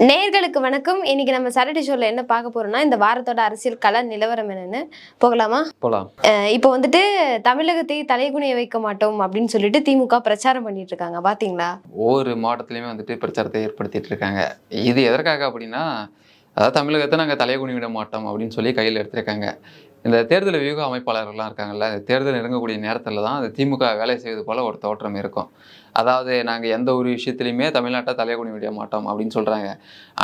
நேர்களுக்கு வணக்கம். இன்னைக்கு நம்ம சாட்டர்டே ஷோல என்ன பார்க்க போறோம்னா இந்த வாரத்தோட அரசியல் கள நிலவரம் என்னன்னு போகலாமா? அஹ் இப்போ வந்துட்டு தமிழகத்தை தலைகுனிய வைக்க மாட்டோம் அப்படின்னு சொல்லிட்டு திமுக பிரச்சாரம் பண்ணிட்டு இருக்காங்க. பாத்தீங்களா? ஒவ்வொரு மாவட்டத்துலையுமே வந்துட்டு பிரச்சாரத்தை ஏற்படுத்திட்டு இருக்காங்க. இது எதற்காக அப்படின்னா அதாவது தமிழகத்தை நாங்கள் தலைகுனி விட மாட்டோம் அப்படின்னு சொல்லி கையில் எடுத்திருக்காங்க. இந்த தேர்தல் வியூக அமைப்பாளர்கள்லாம் இருக்காங்கல்ல தேர்தல் நெருங்கக்கூடிய நேரத்தில் தான் அந்த திமுக வேலை செய்வது போல ஒரு தோற்றம் இருக்கும். அதாவது நாங்கள் எந்த ஒரு விஷயத்துலையுமே தமிழ்நாட்டை தலையகுனி விட மாட்டோம் அப்படின்னு சொல்கிறாங்க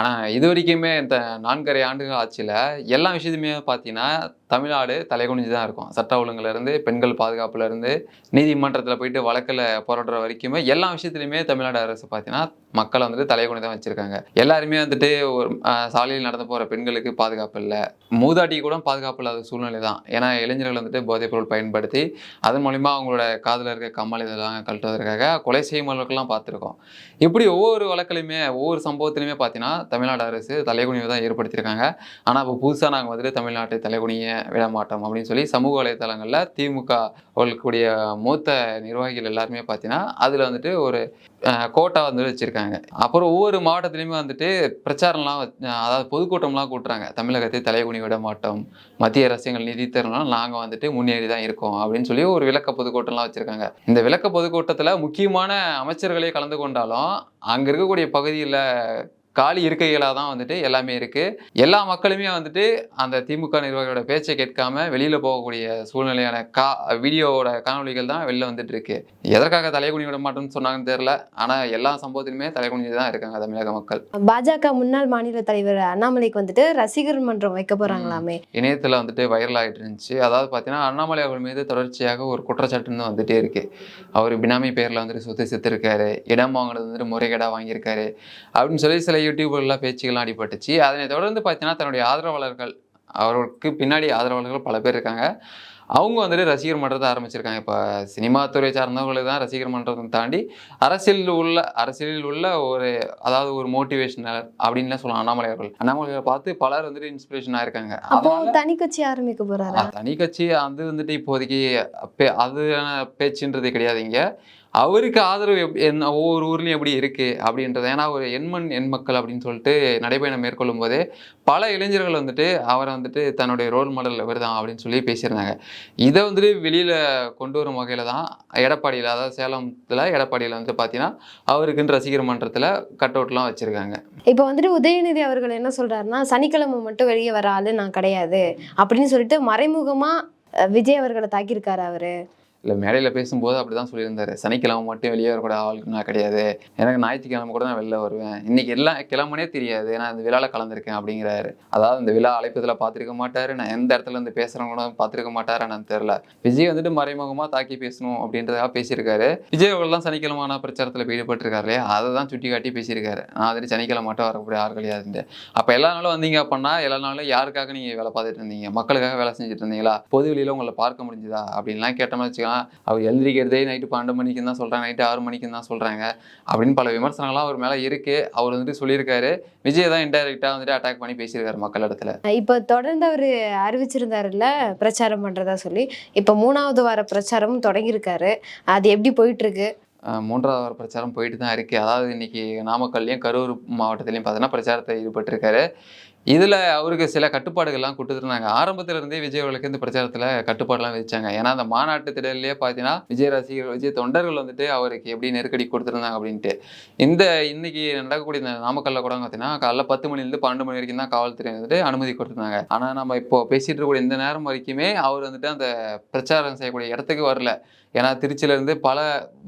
ஆனால் இது வரைக்குமே இந்த நான்கரை ஆண்டுகள் ஆட்சியில் எல்லா விஷயத்தையுமே பார்த்தீங்கன்னா தமிழ்நாடு தலைகுனிஞ்சு தான் இருக்கும். சட்ட ஒழுங்குலேருந்து பெண்கள் பாதுகாப்புலேருந்து நீதிமன்றத்தில் போயிட்டு வழக்கில் போராடுற வரைக்குமே எல்லா விஷயத்துலையுமே தமிழ்நாடு அரசு பார்த்தீங்கன்னா மக்களை வந்துட்டு தலைகுனி தான் வச்சுருக்காங்க. எல்லாருமே வந்துட்டு ஒரு சாலையில் நடந்து போகிற பெண்களுக்கு பாதுகாப்பு இல்லை. மூதாட்டி கூட பாதுகாப்பு இல்லாத சூழ்நிலை தான் ஏன்னா இளைஞர்கள் வந்துட்டு போதைப் பொருள் பயன்படுத்தி அதன் மூலிமா அவங்களோட காதில் இருக்க கம்மல் இதெல்லாம் கழட்டுவதற்காக கொலை செய்யும் வழக்கெல்லாம் பார்த்துருக்கோம். இப்படி ஒவ்வொரு வழக்கிலையுமே ஒவ்வொரு சம்பவத்திலையுமே பார்த்தீங்கன்னா தமிழ்நாடு அரசு தலைகுனிவை தான் ஏற்படுத்தியிருக்காங்க. ஆனால் இப்போ புதுசாக நாங்கள் வந்துட்டு தமிழ்நாட்டை தலைகுனிய விட மாட்டோம் அப்படின்னு சொல்லி சமூக வலைதளங்களில் திமுக அவர்களுக்குடைய மூத்த நிர்வாகிகள் எல்லாருமே பார்த்தீங்கன்னா அதில் வந்துட்டு ஒரு கோட்டா வந்து வச்சுருக்காங்க. அப்புறம் ஒவ்வொரு மாவட்டத்துலையுமே வந்துட்டு பிரச்சாரம்லாம் அதாவது பொதுக்கூட்டம்லாம் கூட்டுறாங்க. தமிழகத்தை தலைகுனி விட மாட்டோம். மத்திய அரசு எங்கள் நிதி தரலாம் நாங்கள் வந்துட்டு முன்னேறி தான் இருக்கோம் அப்படின்னு சொல்லி ஒரு விளக்க பொதுக்கூட்டம்லாம் வச்சுருக்காங்க. இந்த விளக்க பொதுக்கூட்டத்தில் முக்கியமான அமைச்சர்களே கலந்து கொண்டாலும் அங்கே இருக்கக்கூடிய பகுதியில் காலி இருக்கைகளாக தான் வந்துட்டு எல்லாமே இருக்குது எல்லா மக்களுமே வந்துட்டு அந்த திமுக நிர்வாகியோட பேச்சை கேட்காம வெளியில் போகக்கூடிய சூழ்நிலையான கா வீடியோவோட காணொளிகள் தான் வெளில வந்துட்டு இருக்கு. எதற்காக தலைகுனி விட மாட்டோம்னு சொன்னாங்கன்னு தெரில ஆனால் எல்லா சம்பவத்திலுமே தலைகுனிஞ்சு தான் இருக்காங்க தமிழக மக்கள். பாஜக முன்னாள் மாநில தலைவர் அண்ணாமலைக்கு வந்துட்டு ரசிகர் மன்றம் வைக்க போறாங்களாமே இணையத்தில் வந்துட்டு வைரல் ஆகிட்டு இருந்துச்சு. அதாவது பார்த்தீங்கன்னா அண்ணாமலை அவர்கள் மீது தொடர்ச்சியாக ஒரு குற்றச்சாட்டுன்னு வந்துட்டே இருக்கு. அவர் பினாமி பேரில் வந்துட்டு சொத்து செத்துருக்காரு. இடம் வாங்கினது வந்துட்டு முறைகேடாக வாங்கியிருக்காரு. அப்படின்னு சொல்லி சில யூடியூபர்லாம் பேச்சுக்கெல்லாம் அடிபட்டுச்சு. அதனை தொடர்ந்து பார்த்தீங்கன்னா தன்னுடைய ஆதரவாளர்கள் அவருக்கு பின்னாடி ஆதரவாளர்கள் பல பேர் இருக்காங்க. அவங்க வந்துட்டு ரசிகர் மன்றத்தை ஆரம்பிச்சிருக்காங்க. இப்போ சினிமா துறை சார்ந்தவங்களுக்கு தான் ரசிகர் மன்றத்தை தாண்டி அரசியலில் உள்ள அரசியலில் உள்ள ஒரு அதாவது ஒரு மோட்டிவேஷனல் அப்படின்னு சொல்லலாம். அண்ணாமலை அவர்கள். அண்ணாமலையை பார்த்து பலர் வந்துட்டு இன்ஸ்பிரேஷன் ஆயிருக்காங்க. அப்போ தனி கட்சி ஆரம்பிக்க போறாரா? தனி கட்சி அது வந்துட்டு இப்போதைக்கு அது பேச்சுன்றது கிடையாது இங்க. அவருக்கு ஆதரவு எப் என்ன ஒவ்வொரு ஊர்லேயும் எப்படி இருக்கு அப்படின்றது ஏன்னா ஒரு எண்மண் எண்மக்கள் அப்படின்னு சொல்லிட்டு நடைபயணம் மேற்கொள்ளும் போதே பல இளைஞர்கள் வந்துட்டு அவரை வந்துட்டு தன்னுடைய ரோல் மாடல் இவர் தான் அப்படின்னு சொல்லி பேசியிருந்தாங்க. இதை வந்துட்டு வெளியில் கொண்டு வரும் வகையில் தான் எடப்பாடியில் அதாவது சேலத்தில் எடப்பாடியில் வந்து பார்த்தீங்கன்னா அவருக்குன்னு ரசிகர் மன்றத்தில் கட் அவுட்லாம் வச்சுருக்காங்க. இப்போ வந்துட்டு உதயநிதி அவர்கள் என்ன சொல்றாருன்னா சனிக்கிழமை மட்டும் வெளியே வர ஆளு நான் கிடையாது அப்படின்னு சொல்லிட்டு மறைமுகமா விஜய் அவர்களை தாக்கியிருக்காரு அவரு. இல்லை மேடையில் பேசும்போது அப்படி தான் சொல்லியிருந்தாரு. சனிக்கிழமை மட்டும் வெளியே வரக்கூட ஆளுக்கு நான் கிடையாது. எனக்கு ஞாயிற்றுக்கிழமை கூட நான் வெளில வருவேன். இன்னைக்கு எல்லாம் கிழமனே தெரியாது. நான் இந்த விழாவில் கலந்துருக்கேன் அப்படிங்கிறாரு. அதாவது இந்த விழா அழைப்பதில் பார்த்துருக்க மாட்டார். நான் எந்த இடத்துல இருந்து பேசுகிறேன் கூட பார்த்துருக்க மாட்டாரு நான் தெரில விஜய் வந்துட்டு மறைமுகமாக தாக்கி பேசணும் அப்படின்றதாக பேசியிருக்காரு. விஜய் அவர்கள்லாம் சனிக்கிழமை பிரச்சாரத்தில் ஈடுபட்டிருக்காரு இல்லையா? அதை தான் சுட்டி காட்டி பேசியிருக்காரு. நான் வந்துட்டு சனிக்கிழமை மட்டும் வரக்கூடிய ஆள் கிடையாதுன்ட்டு. அப்போ எல்லா நாளும் வந்தீங்க அப்படின்னா எல்லா நாளும் யாருக்காக நீங்கள் வேலை பார்த்துட்டு இருந்தீங்க? மக்களுக்காக வேலை செஞ்சுட்டு இருந்தீங்களா? பொது வெளியில் உங்களை பார்க்க முடிஞ்சுதா? அப்படின்லாம் கேட்டோம்னு வச்சுக்கலாம் அவர் எழுந்திரிக்கிறதே நைட்டு பன்னெண்டு மணிக்கு தான் சொல்கிறாங்க நைட்டு ஆறு மணிக்கு தான் சொல்கிறாங்க அப்படின்னு பல விமர்சனங்கள்லாம் அவர் மேலே இருக்கு. அவர் வந்துட்டு சொல்லியிருக்காரு. விஜய் தான் இன்டைரக்டாக வந்துட்டு அட்டாக் பண்ணி பேசியிருக்காரு மக்கள் இடத்துல. இப்போ தொடர்ந்து அவர் அறிவிச்சிருந்தாருல்ல பிரச்சாரம் பண்றதா சொல்லி. இப்போ மூணாவது வார பிரச்சாரமும் தொடங்கியிருக்காரு. அது எப்படி போயிட்டு இருக்கு அஹ் மூன்றாவது வார பிரச்சாரம் போயிட்டு தான் இருக்கு. அதாவது இன்னைக்கு நாமக்கல்லையும் கரூர் மாவட்டத்திலையும் பார்த்தீங்கன்னா பிரச்சாரத்தை ஈடுபட்டிருக்காரு. இதில் அவருக்கு சில கட்டுப்பாடுகள்லாம் கொடுத்துருந்தாங்க. ஆரம்பத்துல இருந்தே விஜய் அவர்களுக்கு இந்த பிரச்சாரத்தில் கட்டுப்பாடுலாம் விதிச்சாங்க. ஏன்னா அந்த மாநாட்டு திடல்லையே பார்த்தீங்கன்னா விஜய் ரசிகர்கள் விஜய் தொண்டர்கள் வந்துட்டு அவருக்கு எப்படி நெருக்கடி கொடுத்துருந்தாங்க அப்படின்ட்டு. இந்த இன்னைக்கு நடக்கக்கூடிய இந்த நாமக்கல்ல கூட பார்த்தீங்கன்னா காலைல பத்து மணிலேருந்து பன்னெண்டு மணி வரைக்கும் தான் காவல்துறை வந்துட்டு அனுமதி கொடுத்துருந்தாங்க. ஆனால் நம்ம இப்போ பேசிகிட்டு இருக்கக்கூடிய இந்த நேரம் வரைக்குமே அவர் வந்துட்டு அந்த பிரச்சாரம் செய்யக்கூடிய இடத்துக்கு வரல. ஏன்னா திருச்சியிலேருந்து பல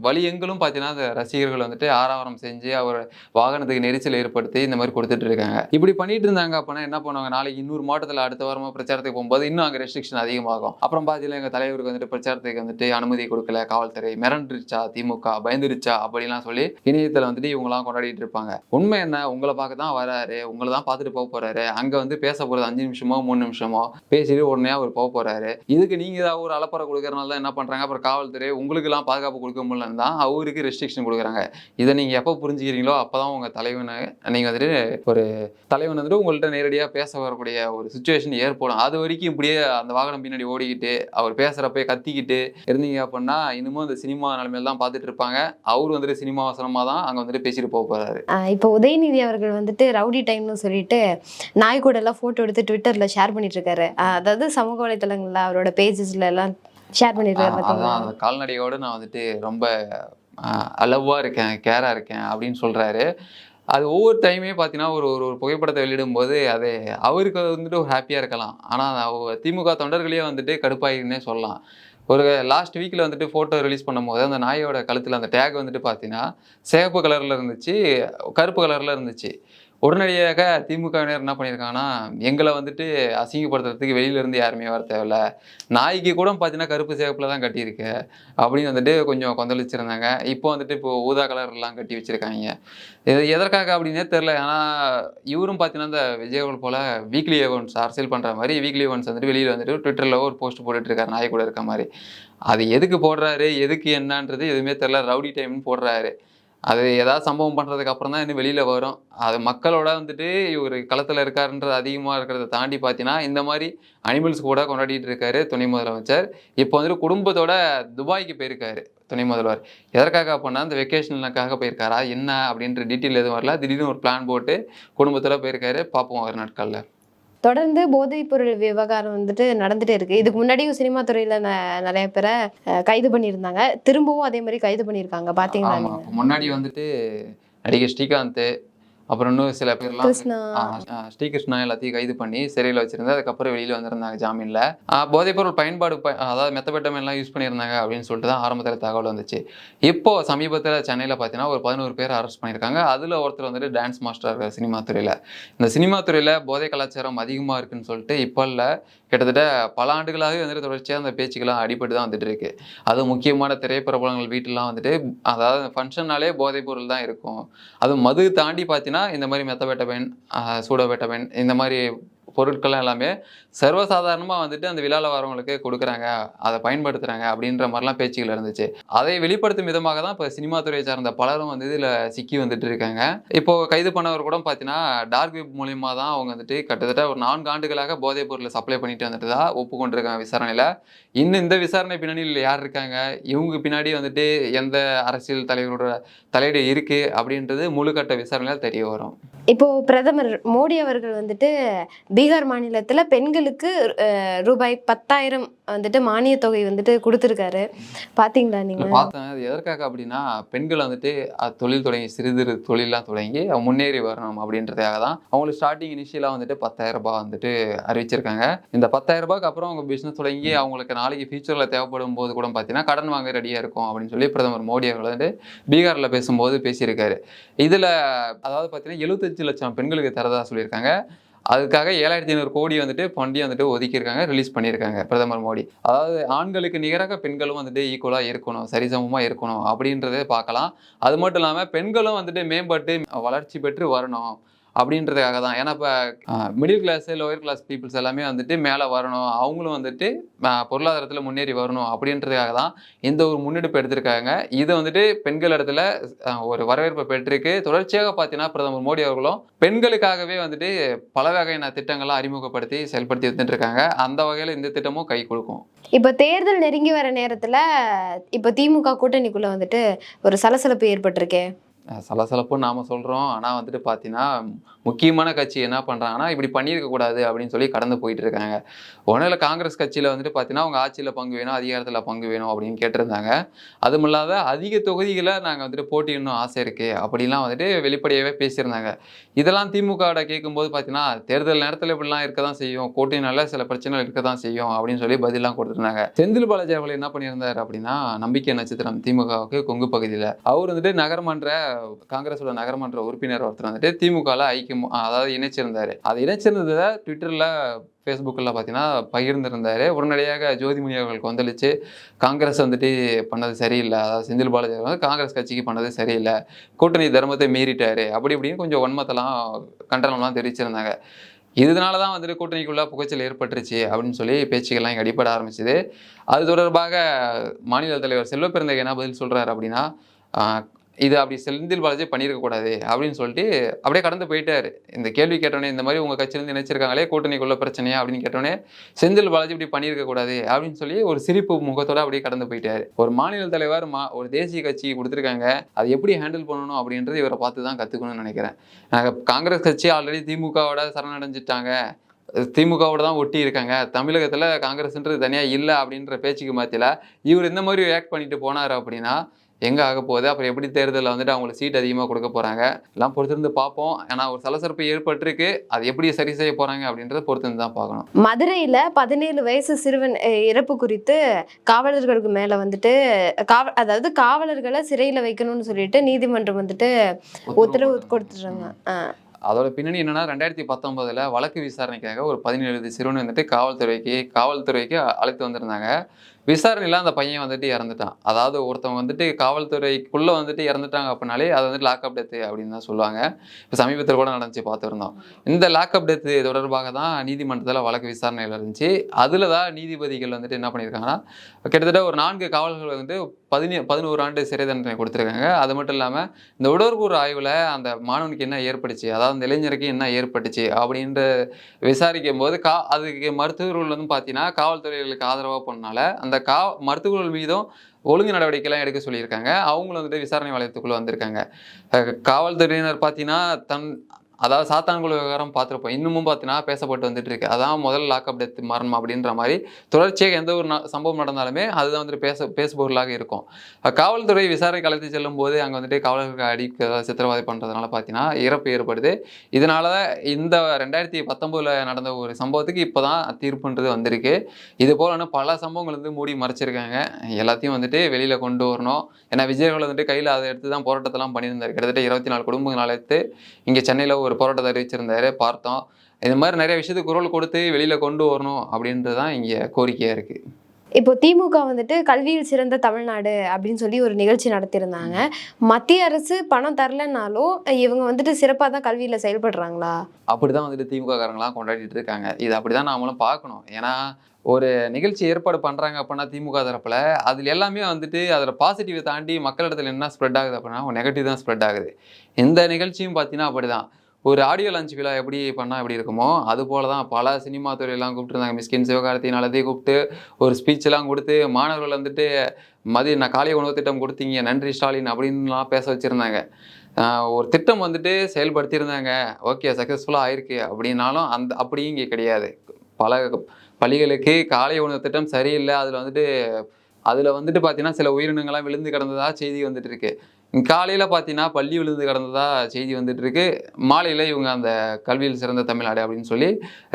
வழி எங்களும் பார்த்தீங்கன்னா அந்த ரசிகர்கள் வந்துட்டு ஆரவாரம் செஞ்சு அவர் வாகனத்துக்கு நெரிசல் ஏற்படுத்தி இந்த மாதிரி கொடுத்துட்டு இருக்காங்க. இப்படி பண்ணிட்டு இருந்தாங்க அப்படின்னா என்ன பண்ணுவாங்க? நாளைக்கு இன்னொரு மாவட்டத்தில் அடுத்த வாரமாக பிரச்சாரத்துக்கு போகும்போது இன்னும் அங்கே ரெஸ்ட்ரிக்ஷன் அதிகமாகும். அப்புறம் பார்த்தீங்கன்னா எங்கள் தலைவருக்கு வந்துட்டு பிரச்சாரத்துக்கு வந்துட்டு அனுமதி கொடுக்கல. காவல்துறை மிரண்டுருச்சா? திமுக பயந்துருச்சா? அப்படிலாம் சொல்லி இணையத்தில் வந்துட்டு இவங்கலாம் கொண்டாடிட்டு இருப்பாங்க. உண்மை என்ன? உங்களை பார்க்க தான் வராரு. உங்களை தான் பார்த்துட்டு போக போறாரு. அங்கே வந்து பேச போகிறது அஞ்சு நிமிஷமோ மூணு நிமிஷமோ பேசிட்டு உடனே அவர் போக போறாரு. இதுக்கு நீங்க ஏதாவது ஒரு அலப்பறை கொடுக்கறனால தான் என்ன பண்றாங்க? அப்புறம் காவல்துறை உங்களுக்குலாம் பாதுகாப்பு கொடுக்க முடியலன்னு தான் அவருக்கு ரெஸ்ட்ரிக்ஷன் கொடுக்குறாங்க. இதை நீங்க எப்போ புரிஞ்சுக்கிறீங்களோ அப்பதான் உங்க தலைவனை நீங்க வந்துட்டு ஒரு தலைவன் வந்துட்டு உங்கள்கிட்ட நேரடியாக பேச வரக்கூடிய ஒரு சுச்சுவேஷன் ஏற்படும். அது வரைக்கும் இப்படியே அந்த வாகனம் பின்னாடி ஓடிக்கிட்டு அவர் பேசுகிறப்ப கத்திக்கிட்டு இருந்தீங்க அப்படின்னா இன்னமும் அந்த சினிமா நிலைமையில தான் பார்த்துட்டு இருப்பாங்க. அவர் வந்துட்டு சினிமா வசனமாக தான் அங்கே வந்துட்டு பேசிட்டு போக போகிறாரு இப்போ உதயநிதி அவர்கள் வந்துட்டு ரவுடி டைம்னு சொல்லிட்டு நாய் கூட எல்லாம் போட்டோ எடுத்து ட்விட்டர்ல ஷேர் பண்ணிட்டு இருக்காரு. அதாவது சமூக வலைத்தளங்கள்ல அவரோட பேஜஸ்ல எல்லாம் ஷேர்? அந்த கால்நடையோடு நான் வந்துட்டு ரொம்ப அளவாக இருக்கேன் கேராக இருக்கேன் அப்படின்னு சொல்கிறாரு அது ஒவ்வொரு டைமே பார்த்தீங்கன்னா ஒரு ஒரு ஒரு புகைப்படத்தை வெளியிடும்போது அது அவருக்கு வந்துட்டு ஒரு ஹாப்பியாக இருக்கலாம். ஆனால் திமுக தொண்டர்களே வந்துட்டு கடுப்பாயிருன்னே சொல்லலாம். ஒரு லாஸ்ட் வீக்கில் வந்துட்டு ஃபோட்டோ ரிலீஸ் பண்ணும்போது அந்த நாயோட கழுத்தில் அந்த டேக் வந்துட்டு பார்த்தீங்கன்னா சிவப்பு கலரில் இருந்துச்சு கருப்பு கலரில் இருந்துச்சு. உடனடியாக திமுகவினர் என்ன பண்ணியிருக்காங்கன்னா எங்களை வந்துட்டு அசிங்கப்படுத்துறதுக்கு வெளியிலேருந்து யாருமே வர தேவையில்ல. நாய்க்கு கூட பார்த்தீங்கன்னா கருப்பு சேகப்பில் தான் கட்டியிருக்கு. அப்படின்னு வந்துட்டு கொஞ்சம் கொந்தளிச்சிருந்தாங்க. இப்போ வந்துட்டு இப்போ ஊதா கலர்லாம் கட்டி வச்சிருக்காங்க. இது எதற்காக அப்படின்னே தெரில ஏன்னா இவரும் பார்த்தீங்கன்னா இந்த விஜயவல் போல் வீக்லி எவன்ஸ் அரசியல் பண்ணுற மாதிரி வீக்லி எவன்ஸ் வந்துட்டு வெளியில் வந்துட்டு ட்விட்டரில் ஒரு போஸ்ட் போட்டுட்டு இருக்காரு நாய் கூட இருக்க மாதிரி. அது எதுக்கு போடுறாரு? எதுக்கு என்னன்றது எதுவுமே தெரில ரவுடி டைம்னு போடுறாரு. அது ஏதாவது சம்பவம் பண்ணுறதுக்கு அப்புறம் தான் இன்னும் வெளியில் வரும். அது மக்களோட வந்துட்டு இவர் களத்தில் இருக்காருன்றது அதிகமாக இருக்கிறத தாண்டி பார்த்தீங்கன்னா இந்த மாதிரி அனிமல்ஸ் கூட கொண்டாடிட்டு இருக்காரு துணை முதலமைச்சர். இப்போ வந்துட்டு குடும்பத்தோட துபாய்க்கு போயிருக்காரு துணை முதல்வர். எதற்காக அப்படின்னா அந்த வெக்கேஷனுக்காக போயிருக்காரா என்ன அப்படின்ற டீட்டெயில் எதுவும் வரல. திடீர்னு ஒரு பிளான் போட்டு குடும்பத்தோட போயிருக்காரு. பார்ப்போம் வர நாட்களில். தொடர்ந்து போதைப் பொருள் விவகாரம் வந்துட்டு நடந்துட்டே இருக்கு. இதுக்கு முன்னாடியும் சினிமா துறையில நிறைய பேரை கைது பண்ணியிருந்தாங்க. திரும்பவும் அதே மாதிரி கைது பண்ணியிருக்காங்க. பாத்தீங்களா முன்னாடி வந்துட்டு நடிகர் ஸ்ரீகாந்த் அப்புறம் இன்னும் சில பேர்லாம் ஸ்ரீகிருஷ்ணா எல்லாத்தையும் கைது பண்ணி சிறையில் வச்சிருந்து அதுக்கப்புறம் வெளியில் வந்திருந்தாங்க ஜாமீனில். போதைப்பொருள் பயன்பாடு ப- அதாவது மெத்தபெட்டமைன் எல்லாம் யூஸ் பண்ணியிருந்தாங்க அப்படின்னு சொல்லிட்டு தான் ஆரம்பத்தில் தகவல் வந்துச்சு. இப்போ சமீபத்தில் சென்னையில் பார்த்தீங்கன்னா ஒரு பதினோரு பேர் அரெஸ்ட் பண்ணியிருக்காங்க. அதில் ஒருத்தர் வந்துட்டு டான்ஸ் மாஸ்டர் சினிமா துறையில். இந்த சினிமா துறையில் போதை கலாச்சாரம் அதிகமாக இருக்குன்னு சொல்லிட்டு இப்போ இல்லை கிட்டத்தட்ட பல ஆண்டுகளாகவே வந்துட்டு தொடர்ச்சியாக அந்த பேச்சுக்கெல்லாம் அடிபட்டு தான் வந்துட்டு இருக்கு. அது முக்கியமான திரைப்பிரபலங்கள் வீட்டிலாம் வந்துட்டு அதாவது ஃபங்க்ஷன்னாலே போதைப் பொருள் தான் இருக்கும். அது மது தாண்டி பார்த்தீங்கன்னா இந்த மாதிரி மெத்தபெட்டபென் சூடோபெட்டபென் இந்த மாதிரி பொருட்கள்லாம் எல்லாமே சர்வசாதாரணமாக வந்துட்டு அந்த விழாவில் வரவங்களுக்கு கொடுக்குறாங்க அதை பயன்படுத்துகிறாங்க அப்படின்ற மாதிரிலாம் பேச்சுகள் இருந்துச்சு. அதை வெளிப்படுத்தும் விதமாக தான் இப்போ சினிமா துறையை சார்ந்த பலரும் வந்து இதில் சிக்கி வந்துட்டு இருக்காங்க. இப்போ கைது பண்ணவர் கூட பார்த்தீங்கன்னா டார்க் வெப் மூலியமா தான் அவங்க வந்துட்டு கிட்டத்தட்ட ஒரு நான்கு ஆண்டுகளாக போதைப் பொருளை சப்ளை பண்ணிட்டு வந்துட்டு தான் ஒப்புக்கொண்டிருக்காங்க விசாரணையில். இன்னும் இந்த விசாரணை பின்னணியில் யார் இருக்காங்க? இவங்க பின்னாடி வந்துட்டு எந்த அரசியல் தலைவரோட தலையீடு இருக்கு அப்படின்றது முழுக்கட்ட விசாரணையில் தெரிய வரும். இப்போ பிரதமர் மோடி அவர்கள் வந்துட்டு பீகார் மாநிலத்துல பெண்களுக்கு ரூபாய் பத்தாயிரம் வந்துட்டு மானிய தொகை வந்துட்டு கொடுத்துருக்காரு. பாத்தீங்களா நீங்கள் நீங்க பார்த்தேன். அது எதற்காக அப்படின்னா பெண்கள் வந்துட்டு தொழில் தொடங்கி சிறுதிரு தொழிலாம் தொடங்கி முன்னேறி வரணும் அப்படின்றதுக்காக தான் அவங்களுக்கு ஸ்டார்டிங் இனிஷியலாக வந்துட்டு பத்தாயிரம் ரூபாய் வந்துட்டு அறிவிச்சிருக்காங்க. இந்த பத்தாயிரம் ரூபாய்க்கு அப்புறம் அவங்க பிஸ்னஸ் தொடங்கி அவங்களுக்கு நாளைக்கு ஃபியூச்சரில் தேவைப்படும் போது கூட பார்த்தீங்கன்னா கடன் வாங்க ரெடியாக இருக்கும் அப்படின்னு சொல்லி பிரதமர் மோடி அவர்கள் வந்து பீகாரில் பேசும்போது பேசியிருக்காரு. இதில் அதாவது பார்த்தீங்கன்னா எழுபத்தஞ்சு லட்சம் பெண்களுக்கு தரதா சொல்லியிருக்காங்க. அதுக்காக ஏழாயிரத்தி ஐநூறு கோடி வந்துட்டு ஃபண்டி வந்துட்டு ஒதுக்கியிருக்காங்க ரிலீஸ் பண்ணியிருக்காங்க பிரதமர் மோடி. அதாவது ஆண்களுக்கு நிகராக பெண்களும் வந்துட்டு ஈக்குவலாக இருக்கணும் சரிசமமாக இருக்கணும் அப்படின்றதே பார்க்கலாம். அது மட்டும் இல்லாமல் பெண்களும் வந்துட்டு மேம்பட்டு வளர்ச்சி பெற்று வரணும். அப்படின்றதுக்காக தான். ஏன்னா இப்போ middle class lower class peoples எல்லாமே வந்துட்டு மேலே வரணும். அவங்களும் வந்துட்டு பொருளாதாரத்தில் முன்னேறி வரணும் அப்படின்றதுக்காக தான் இந்த ஒரு முன்னெடுப்பு எடுத்திருக்காங்க. இது வந்துட்டு பெண்கள் இடத்துல ஒரு வரவேற்பை பெற்றிருக்கு. தொடர்ச்சியாக பார்த்தீங்கன்னா பிரதமர் மோடி அவர்களும் பெண்களுக்காகவே வந்துட்டு பல வகையான திட்டங்கள்லாம் அறிமுகப்படுத்தி செயல்படுத்தி வந்துட்டு இருக்காங்க அந்த வகையில் இந்த திட்டமும் கை கொடுக்கும். இப்போ தேர்தல் நெருங்கி வர நேரத்தில் இப்போ திமுக கூட்டணிக்குள்ளே வந்துட்டு ஒரு சலசலப்பு ஏற்பட்டிருக்கே. சலசலப்பும் நாம் சொல்கிறோம் ஆனால் வந்துட்டு பார்த்தீங்கன்னா முக்கியமான கட்சி என்ன பண்ணுறாங்கன்னா இப்படி பண்ணியிருக்கக்கூடாது அப்படின்னு சொல்லி கடந்து போயிட்டு இருக்காங்க. ஒன்றில் காங்கிரஸ் கட்சியில் வந்துட்டு பார்த்தீங்கன்னா அவங்க ஆட்சியில் பங்கு வேணும் அதிகாரத்தில் பங்கு வேணும் அப்படின்னு கேட்டிருந்தாங்க. அதுவும் இல்லாத அதிக தொகுதிகளை நாங்கள் வந்துட்டு போட்டியிடணும் ஆசை இருக்குது அப்படிலாம் வந்துட்டு வெளிப்படையாகவே பேசியிருந்தாங்க. இதெல்லாம் திமுகவோட கேட்கும்போது பார்த்தீங்கன்னா தேர்தல் நேரத்தில் இப்படிலாம் இருக்க தான் செய்யும் கூட்டணினால சில பிரச்சனைகள் இருக்க தான் செய்யும் அப்படின்னு சொல்லி பதிலாம் கொடுத்துருந்தாங்க. செந்தில் பாலாஜி அவர்கள் என்ன பண்ணியிருந்தார் அப்படின்னா நம்பிக்கை நட்சத்திரம் திமுகவுக்கு கொங்கு பகுதியில். அவர் வந்துட்டு நகர்மன்ற காங்கிரஸோட நகரமன்ற உறுப்பினர் ஒருத்தர் வந்துட்டு திமுகவில் ஐக்கியம் அதாவது இணைச்சிருந்தார். அது இணைச்சிருந்ததை ட்விட்டரில் ஃபேஸ்புக்கில் பார்த்தீங்கன்னா பகிர்ந்திருந்தார். உடனடியாக ஜோதிமணி அவர்களுக்கு வந்துடுச்சு காங்கிரஸ் வந்துட்டு பண்ணது சரியில்லை. அதாவது செந்தில் பாலாஜி வந்து காங்கிரஸ் கட்சிக்கு பண்ணது சரியில்லை. கூட்டணி தர்மத்தை மீறிட்டார். அப்படி இப்படின்னு கொஞ்சம் ஒன்மத்தெல்லாம் கண்டனம்லாம் தெரிவிச்சிருந்தாங்க. இதனால தான் வந்துட்டு கூட்டணிக்குள்ளே புகைச்சல் ஏற்பட்டுருச்சு அப்படின்னு சொல்லி பேச்சுக்கள்லாம் இங்கே அடிப்பட ஆரம்பிச்சது. அது தொடர்பாக மாநில தலைவர் செல்வ பெருந்தகை என்ன பதில் சொல்கிறார் அப்படின்னா இது அப்படி செந்தில் பாலாஜி பண்ணியிருக்கக்கூடாது அப்படின்னு சொல்லிட்டு அப்படியே கடந்து போயிட்டார். இந்த கேள்வி கேட்டோன்னே இந்த மாதிரி உங்கள் கட்சியிலேருந்து நினைச்சிருக்காங்களே கூட்டணிக்குள்ள பிரச்சனையா அப்படின்னு கேட்டோன்னே செந்தில் பாலாஜி இப்படி பண்ணியிருக்கக்கூடாது அப்படின்னு சொல்லி ஒரு சிரிப்பு முகத்தோட அப்படியே கடந்து போயிட்டார். ஒரு மாநில தலைவர் மா ஒரு தேசிய கட்சி கொடுத்துருக்காங்க அது எப்படி ஹேண்டில் பண்ணணும் அப்படின்றது இவரை பார்த்து தான் கற்றுக்கணும்னு நினைக்கிறேன். காங்கிரஸ் கட்சி ஆல்ரெடி திமுகவோட சரணடைஞ்சிட்டாங்க. திமுகவோட தான் ஒட்டி இருக்காங்க. தமிழகத்தில் காங்கிரஸ்ன்றது தனியாக இல்லை அப்படின்ற பேச்சுக்கு மத்தியில் இவர் இந்த மாதிரி ரியாக்ட் பண்ணிட்டு போனார் அப்படின்னா எங்கே ஆக போகுது? அப்புறம் எப்படி தேர்தலில் வந்துட்டு அவங்களுக்கு சீட் அதிகமாக கொடுக்க போகிறாங்க எல்லாம் பொறுத்திருந்து பார்ப்போம். ஏன்னா ஒரு சலசரப்பு ஏற்பட்டிருக்கு. அது எப்படி சரி செய்ய போகிறாங்க அப்படின்றத பொறுத்திருந்து தான் பார்க்கணும். மதுரையில பதினேழு வயசு சிறுவன் இறப்பு குறித்து காவலர்களுக்கு மேல வந்துட்டு காவ அதாவது காவலர்களை சிறையில வைக்கணும்னு சொல்லிட்டு நீதிமன்றம் வந்துட்டு உத்தரவு கொடுத்துட்டாங்க ஆஹ். அதோட பின்னணி என்னன்னா ரெண்டாயிரத்தி பத்தொன்பதுல வழக்கு விசாரணைக்காக ஒரு பதினேழு சிறுவன் வந்துட்டு காவல்துறைக்கு காவல்துறைக்கு அழைத்து வந்திருந்தாங்க. விசாரணையில அந்த பையன் வந்துட்டு இறந்துட்டான். அதாவது ஒருத்தவங்க வந்துட்டு காவல்துறைக்குள்ள வந்துட்டு இறந்துட்டாங்க அப்படின்னாலே அது வந்துட்டு லாக்அப் டெத்து அப்படின்னு தான் சொல்லுவாங்க. இப்போ சமீபத்தில் கூட நடந்துச்சு பார்த்துருந்தோம். இந்த லாக்அப் டெத்து தொடர்பாக தான் நீதிமன்றத்தில் வழக்கு விசாரணையில் இருந்துச்சு. அதில் தான் நீதிபதிகள் வந்துட்டு என்ன பண்ணியிருக்காங்கன்னா கிட்டத்தட்ட ஒரு நான்கு காவலர்கள் வந்துட்டு பதினே பதினோரு ஆண்டு சிறை தண்டனை கொடுத்துருக்காங்க. அது மட்டும் இல்லாமல் இந்த உடற்கூறு ஆய்வில் அந்த மாணவனுக்கு என்ன ஏற்பட்டுச்சு? அதாவது அந்த இளைஞருக்கு என்ன ஏற்பட்டுச்சு அப்படின்ற விசாரிக்கும் போது கா அதுக்கு மருத்துவர்கள் வந்து பார்த்தீங்கன்னா காவல்துறைகளுக்கு ஆதரவாக போனால அந்த கா மருத்துவர்கள் மீதும் ஒழுங்கு நடவடிக்கைலாம் எடுக்க சொல்லியிருக்காங்க. அவங்களும் வந்துட்டு விசாரணை வளையத்துக்குள்ளே வந்திருக்காங்க. காவல்துறையினர் பார்த்தீங்கன்னா தன் அதாவது சாத்தான்குழு விவகாரம் பார்த்துருப்போம். இன்னமும் பார்த்தீங்கன்னா பேசப்பட்டு வந்துட்டு இருக்கு அதான் முதல் லாக்அப் டெத் மரணம் அப்படின்ற மாதிரி தொடர்ச்சியாக எந்த ஒரு சம்பவம் நடந்தாலுமே அதுதான் வந்துட்டு பேச பேசுபொருளாக இருக்கும். காவல்துறை விசாரணை அழைத்து செல்லும் போது அங்கே வந்துட்டு காவலர்களுக்கு அடிக்க அதாவது சித்திரவதை பண்ணுறதுனால பார்த்தீங்கன்னா இறப்பு ஏற்படுது. இதனால இந்த ரெண்டாயிரத்தி பத்தொம்போதில் நடந்த ஒரு சம்பவத்துக்கு இப்போ தான் தீர்ப்புன்றது வந்திருக்கு. இது போலன்னு பல சம்பவங்கள் வந்து மூடி மறைச்சிருக்காங்க. எல்லாத்தையும் வந்துட்டு வெளியில் கொண்டு வரணும். ஏன்னா விஜயர்கள் வந்துட்டு கையில் அதை எடுத்து தான் போராட்டத்தெல்லாம் பண்ணியிருந்தார். கிட்டத்தட்ட இருபத்தி நாலு குடும்பங்கள் அழைத்து இங்கே சென்னையில் ஒரு போராட்டத்தை அறிவிச்சிருந்தாரு பார்த்தோம். இது மாதிரி நிறைய விஷயத்துக்கு குரல் கொடுத்து வெளியில் கொண்டு வரணும் அப்படின்றது தான் இங்கே கோரிக்கையாக இருக்குது இப்போ திமுக வந்துட்டு கல்வியில் சிறந்த தமிழ்நாடு அப்படின்னு சொல்லி ஒரு நிகழ்ச்சி நடத்தியிருந்தாங்க. மத்திய அரசு பணம் தரலனாலும் இவங்க வந்துட்டு சிறப்பாக தான் கல்வியில் செயல்படுறாங்களா? அப்படிதான் வந்துட்டு திமுக காரங்களாம் கொண்டாடிட்டு இருக்காங்க. இது அப்படிதான் நாமளும் பார்க்கணும். ஏன்னா ஒரு நிகழ்ச்சி ஏற்பாடு பண்றாங்க அப்படின்னா திமுக தரப்புல அதுல எல்லாமே வந்துட்டு அதுல பாசிட்டிவை தாண்டி மக்களிடத்துல என்ன ஸ்ப்ரெட் ஆகுது அப்படின்னா நெகட்டிவ் தான் ஸ்ப்ரெட் ஆகுது. இந்த நிகழ்ச்சியும் பார்த்தீங்கன்னா அப்படிதான். ஒரு ஆடியோ லான்ச் விழா எப்படி பண்ணால் எப்படி இருக்குமோ அது போல தான் பல சினிமா துறையெல்லாம் கூப்பிட்டுருந்தாங்க. மிஸ்கின் சிவகார்த்தியின் எல்லாத்தையும் கூப்பிட்டு ஒரு ஸ்பீச்செல்லாம் கொடுத்து மாணவர்கள் வந்துட்டு மதிய நான் காலை உணவு திட்டம் கொடுத்தீங்க நன்றி ஸ்டாலின் அப்படின்லாம் பேச வச்சுருந்தாங்க. ஒரு திட்டம் வந்துட்டு செயல்படுத்தியிருந்தாங்க. ஓகே சக்ஸஸ்ஃபுல்லாக ஆயிருக்கு. அப்படின்னாலும் அந்த அப்படியும் இங்கே கிடையாது. பல பள்ளிகளுக்கு காலை உணவு திட்டம் சரியில்லை. அதில் வந்துட்டு அதில் வந்துட்டு பார்த்தீங்கன்னா சில உயிரினங்கள்லாம் விழுந்து கிடந்ததாக செய்தி வந்துட்டு இருக்குது காலையில் பார்த்தீங்கன்னா பள்ளி விழுந்து கிடந்ததா செய்தி வந்துட்டு இருக்கு மாலையில் இவங்க அந்த கல்வியில் சிறந்த தமிழ்நாடு அப்படின்னு சொல்லி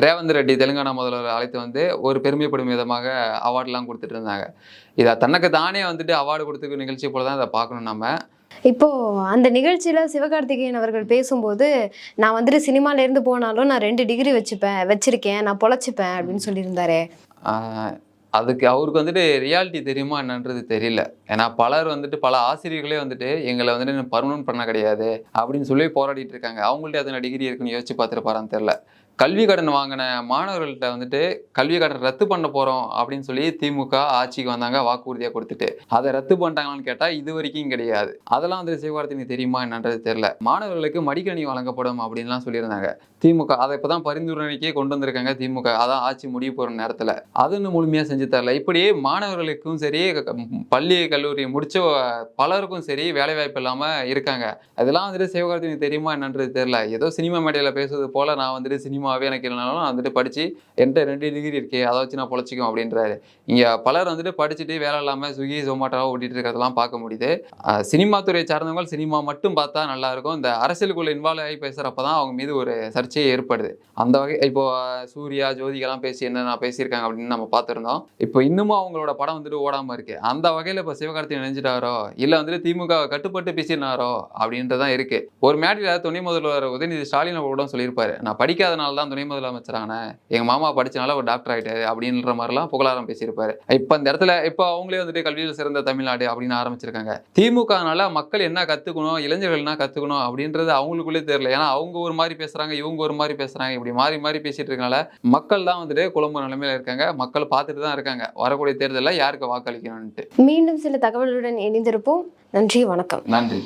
ரேவந்த் ரெட்டி தெலுங்கானா முதல்வர் அழைத்து வந்து ஒரு பெருமைப்படும் விதமாக அவார்ட்லாம் கொடுத்துட்டு இருந்தாங்க. இதை தனக்கு தானே வந்துட்டு அவார்டு கொடுத்துக்க நிகழ்ச்சி போல தான் இதை பார்க்கணும் நம்ம இப்போ அந்த நிகழ்ச்சியில சிவகார்த்திகேயன் அவர்கள் பேசும்போது நான் வந்துட்டு சினிமால இருந்து போனாலும் நான் ரெண்டு டிகிரி வச்சுப்பேன் வச்சிருக்கேன் நான் பொழைச்சிப்பேன் அப்படின்னு சொல்லியிருந்தாரு. அதுக்கு அவருக்கு வந்துட்டு ரியாலிட்டி தெரியுமா என்னன்றது தெரியல. ஏன்னா பலர் வந்துட்டு பல ஆசிரியர்களே வந்துட்டு எங்களை வந்துட்டு பர்மனன்ட் பண்ண கிடையாது அப்படின்னு சொல்லி போராடிட்டு இருக்காங்க. அவங்கள்ட்ட எத்தனை டிகிரி இருக்குன்னு யோசிச்சு பார்த்துருப்பாரான்னு தெரியல. கல்வி கடன் வாங்கின மாணவர்கள்ட்ட வந்துட்டு கல்வி கடன் ரத்து பண்ண போகிறோம் அப்படின்னு சொல்லி திமுக ஆட்சிக்கு வந்தாங்க வாக்குறுதியாக கொடுத்துட்டு. அதை ரத்து பண்ணிட்டாங்களான்னு கேட்டால் இது வரைக்கும் கிடையாது. அதெல்லாம் வந்து சிவகார்த்தினி தெரியுமா என்னன்றது தெரியல. மாணவர்களுக்கு மடிக்கணி வழங்கப்படும் அப்படின்லாம் சொல்லியிருந்தாங்க. திமுக அதை இப்போ தான் பரிந்துரைக்கே கொண்டு வந்திருக்காங்க திமுக. அதான் ஆட்சி முடிய போகிற நேரத்தில். அது இன்னும் செஞ்சு தரல. இப்படி மாணவர்களுக்கும் சரி பள்ளி கல்லூரி முடிச்ச பலருக்கும் சரி வேலை வாய்ப்பு இருக்காங்க. அதெல்லாம் வந்துட்டு சிவகார்த்தினி தெரியுமா என்னன்றது தெரியல. ஏதோ சினிமா மேடையில் பேசுவது போல நான் வந்துட்டு சும்மாவே எனக்கு இல்லைனாலும் வந்துட்டு படிச்சு என்கிட்ட ரெண்டு டிகிரி இருக்கே அதை வச்சு நான் பொழைச்சிக்கும் அப்படின்றாரு. இங்க பலர் வந்துட்டு படிச்சுட்டு வேலை இல்லாம ஸ்விக்கி ஜொமாட்டோவா ஓட்டிட்டு இருக்கிறதெல்லாம் பார்க்க முடியுது. சினிமா துறையை சார்ந்தவங்க சினிமா மட்டும் பார்த்தா நல்லா இருக்கும். இந்த அரசியலுக்குள்ள இன்வால்வ் ஆகி பேசுகிறப்ப தான் அவங்க மீது ஒரு சர்ச்சையே ஏற்படுது. அந்த வகை இப்போ சூர்யா ஜோதிகெல்லாம் பேசி என்னென்ன பேசியிருக்காங்க அப்படின்னு நம்ம பார்த்துருந்தோம். இப்போ இன்னமும் அவங்களோட படம் வந்துட்டு ஓடாம இருக்கு. அந்த வகையில இப்போ சிவகார்த்திகேயன் நினைஞ்சிட்டாரோ இல்லை வந்துட்டு திமுக கட்டுப்பட்டு பேசினாரோ அப்படின்றதான் இருக்கு. ஒரு மேடையில் துணை முதல்வர் உதயநிதி ஸ்டாலின் கூட சொல்லியிருப்பாரு நான் படிக்காதனால தான் துணை முதலமைச்சரான எங்க மாமா படிச்சனால ஒரு டாக்டர் ஆயிட்டாரு அப்படின்ற மாதிரிலாம் புகழாரம் பேசியிருப்பாரு. இப்போ இந்த இடத்துல இப்போ அவங்களே வந்துட்டு கல்வியில் சிறந்த தமிழ்நாடு அப்படின்னு ஆரம்பிச்சிருக்காங்க. திமுகனால மக்கள் என்ன கத்துக்கணும் இளைஞர்கள் என்ன கத்துக்கணும் அப்படின்றது அவங்களுக்குள்ளே தெரியல. ஏன்னா அவங்க ஒரு மாதிரி பேசுறாங்க இவங்க ஒரு மாதிரி பேசுறாங்க இப்படி மாறி மாறி பேசிட்டு இருக்கனால மக்கள் தான் வந்துட்டு குழம்பு நிலைமையில இருக்காங்க. மக்கள் பார்த்துட்டு தான் இருக்காங்க. வரக்கூடிய தேர்தலில் யாருக்கு வாக்களிக்கணும்ட்டு மீண்டும் சில தகவல்களுடன் இணைந்திருப்போம். நன்றி வணக்கம். நன்றி.